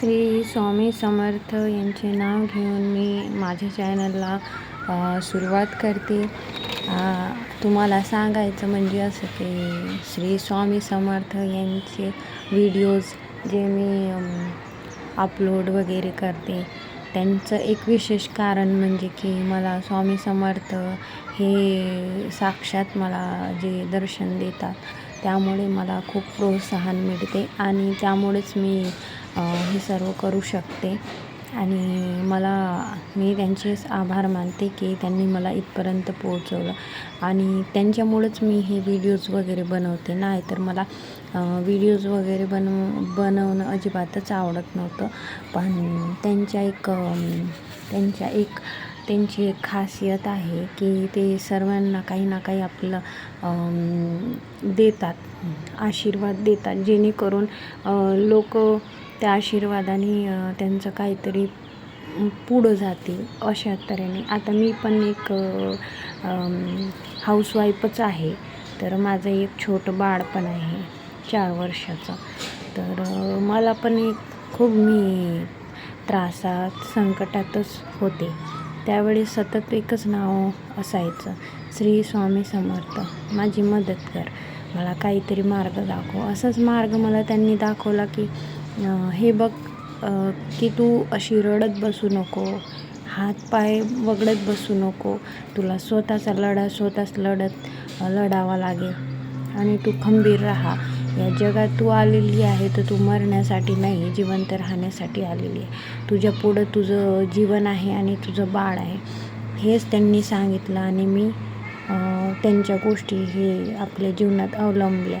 श्री स्वामी समर्थ यांचे नाव घेऊन मी माझ्या चॅनलला सुरुवात करते. तुम्हाला सांगायचं म्हणजे असं की श्री स्वामी समर्थ यांचे व्हिडिओज जे मी अपलोड वगैरे करते त्यांचं एक विशेष कारण म्हणजे की मला स्वामी समर्थ हे साक्षात मला जे दर्शन देतात त्यामुळे मला खूप प्रोत्साहन मिळते. आणि त्यामुळेच मी हे सर्व करू शकते. आणि मला मी त्यांचेच आभार मानते की त्यांनी मला इथपर्यंत पोहोचवलं. आणि त्यांच्यामुळेच मी हे व्हिडिओज वगैरे बनवते. नाही तर मला व्हिडिओज वगैरे बनव बनवणं अजिबातच आवडत नव्हतं. पण त्यांच्या एक त्यांच्या एक त्यांची एक खासियत आहे की ते सर्वांना काही ना काही आपलं देतात आशीर्वाद देतात. जेणेकरून लोक त्या आशीर्वादाने त्यांचं काहीतरी पुढं जातील अशा तऱ्हेने. आता मी पण एक हाऊसवाईफच आहे. तर माझं एक छोटं बाळ पण आहे चार वर्षाचं. तर मला पण एक खूप मी त्रासात संकटातच होते. त्यावेळी सतत एकच नाव असायचं श्री स्वामी समर्थ माझी मदत कर. मला काहीतरी मार्ग दाखव. असाच मार्ग मला त्यांनी दाखवला की हे बघ की तू अशी रडत बसू नको हात पाय वगडत बसू नको. तुला स्वतःचा लढा स्वतःच लढत लढावा लागेल. आणि तू खंबीर राहा. या जगात तू आलेली आहे तर तू मरण्यासाठी नाही जिवंत राहण्यासाठी आलेली आहे. तुझ्या पुढं तुझं जीवन आहे आणि तुझं बाळ आहे. हेच त्यांनी सांगितलं आणि मी त्यांच्या गोष्टी हे आपल्या जीवनात अवलंबल्या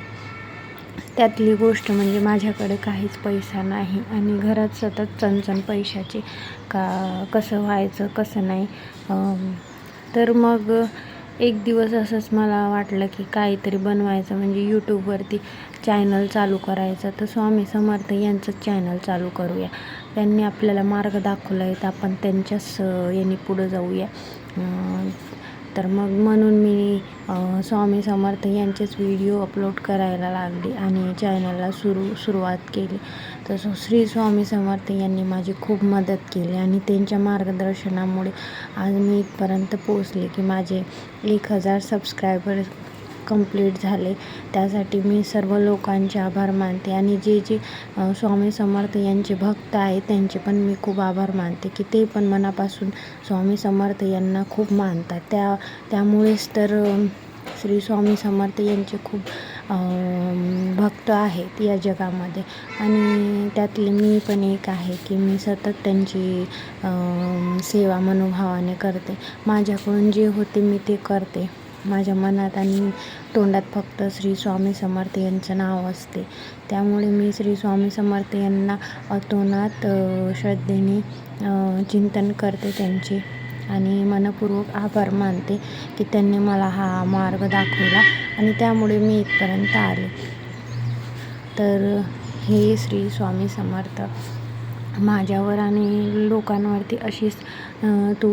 त्यातली गोष्ट म्हणजे माझ्याकडे काहीच पैसा नाही आणि घरात सतत चणचण पैशाची का कसं व्हायचं कसं नाही. तर मग एक दिवस असंच मला वाटलं की काहीतरी बनवायचं म्हणजे यूट्यूबवरती चॅनल चालू करायचं. तर स्वामी समर्थ यांचं चॅनल चालू करूया. त्यांनी आपल्याला मार्ग दाखवला आहे तर आपण त्यांच्याच यांनी याने पुढं जाऊया. तर मग म्हणून मी स्वामी समर्थ यांचेच व्हिडिओ अपलोड करायला लागले आणि चॅनलला सुरू सुरुवात केली. तसं श्री स्वामी समर्थ यांनी माझी खूप मदत केली आणि त्यांच्या मार्गदर्शनामुळे आज मी इथपर्यंत पोचले की माझे एक हजार सबस्क्रायबर कंप्लीट झाले. त्यासाठी मी सर्व लोकांचे आभार मानते आणि जे जे स्वामी समर्थ यांचे भक्त आहेत त्यांचे पण मी खूप आभार मानते की ते पण मनापासून स्वामी समर्थ यांना खूप मानतात. त्या त्यामुळेच तर श्री स्वामी समर्थ यांचे खूप भक्त आहेत या जगामध्ये. आणि त्यातले मी पण एक आहे की मी सतत त्यांची सेवा मनोभावाने करते. माझ्याकडून जे होते मी ते करते. माझ्या मनात आणि तोंडात फक्त श्री स्वामी समर्थ यांचं नाव असते. त्यामुळे मी श्री स्वामी समर्थ यांना अतोनात श्रद्धेने चिंतन करते त्यांचे. आणि मनपूर्वक आभार मानते की त्यांनी मला हा मार्ग दाखवला आणि त्यामुळे मी इथपर्यंत आले. तर हे श्री स्वामी समर्थ. माझ्यावर आणि लोकांवरती अशीच तू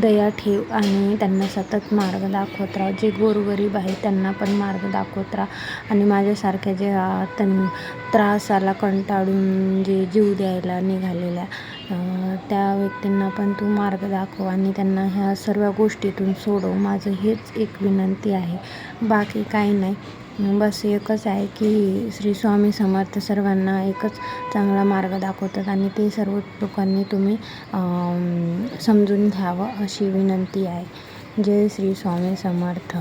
दया ठेव आणि त्यांना सतत मार्ग दाखवत राहा. जे गोरगरीब आहे त्यांना पण मार्ग दाखवत राहा. आणि माझ्यासारख्या जे त्यां त्रासाला कंटाळून जे जीव द्यायला निघालेल्या त्या व्यक्तींना पण तू मार्ग दाखव आणि त्यांना ह्या सर्व गोष्टीतून सोडव. माझं हेच एक विनंती आहे. बाकी काही नाही. बस एकच आहे की श्री स्वामी समर्थ सर्वांना एकच चांगला मार्ग दाखवतात आणि ते सर्व लोकांनी तुम्ही समजून घ्यावं अशी विनंती आहे. जय श्री स्वामी समर्थ.